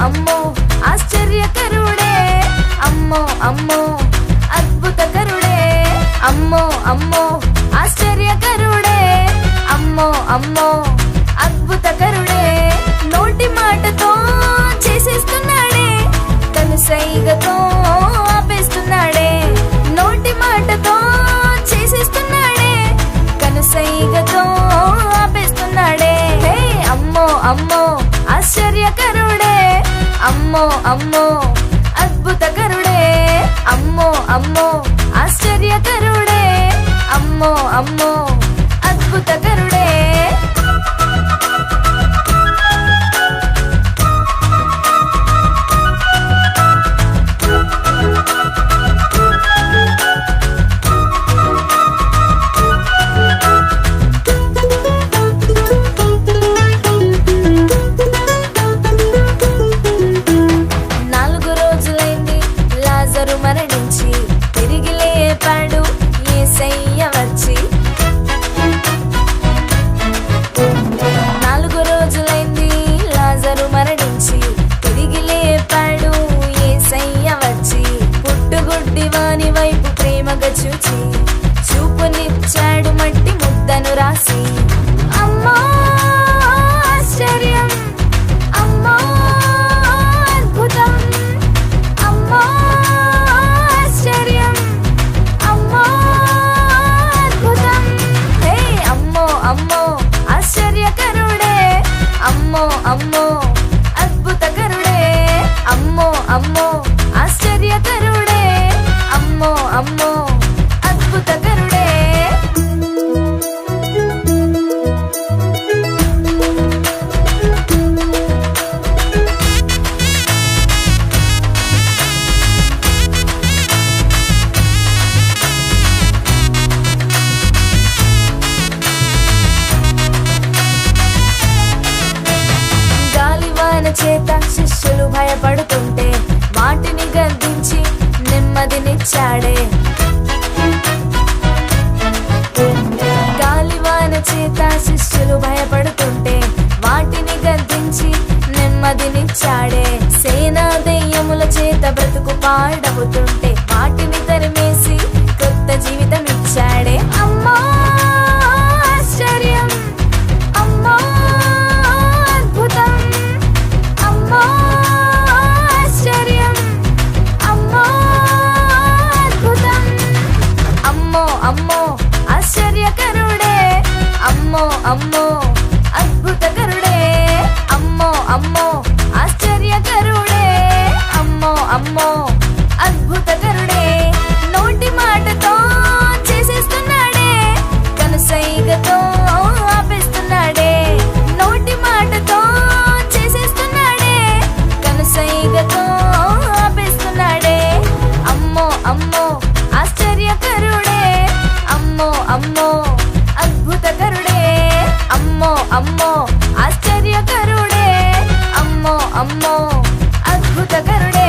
అమ్మో ఆశ్చర్యకరుడే. అమ్మో అమ్మో అద్భుతకరుడే. అమ్మో అమ్మో ఆశ్చర్యకరుడే. అమ్మో అమ్మో అద్భుతకరుడే. నోటి మాటతో చేసేస్తున్నాడే. తను సైగతో ఆపేస్తున్నాడే. నోటి మాటతో చేసేస్తున్నాడే. కను సైగతో ఆపేస్తున్నాడే అమ్మో అమ్మో ఆశ్చర్యకరుడే. అమ్మో అమ్మో అద్భుతకరుడే అమ్మో అమ్మో ఆశ్చర్యకరుడే అమ్మో అమ్మో అద్భుతకరుడే వైపు ప్రేమగా చూచి చూపునిచ్చాడు మట్టి ముద్దను రాసి. అమ్మా ఆశ్చర్యం. అమ్మా అద్భుతం. అమ్మా ఆశ్చర్యం. అమ్మా అద్భుతం. హే అమ్మో అమ్మో ఆశ్చర్యకరుడే. అమ్మో అమ్మో. చేత శిష్యులు భయపడుతుంటే వాటిని గర్దించి నెమ్మదినిచ్చాడే. గాలివాన చేత శిష్యులు భయపడుతుంటే వాటిని గద్దించి నెమ్మదినిచ్చాడే. సేనా దెయ్యముల చేత బ్రతుకు పాడవుతుంటే అమ్మో ఆశ్చర్యకరుడే. అమ్మో అమ్మో అద్భుత కరుడే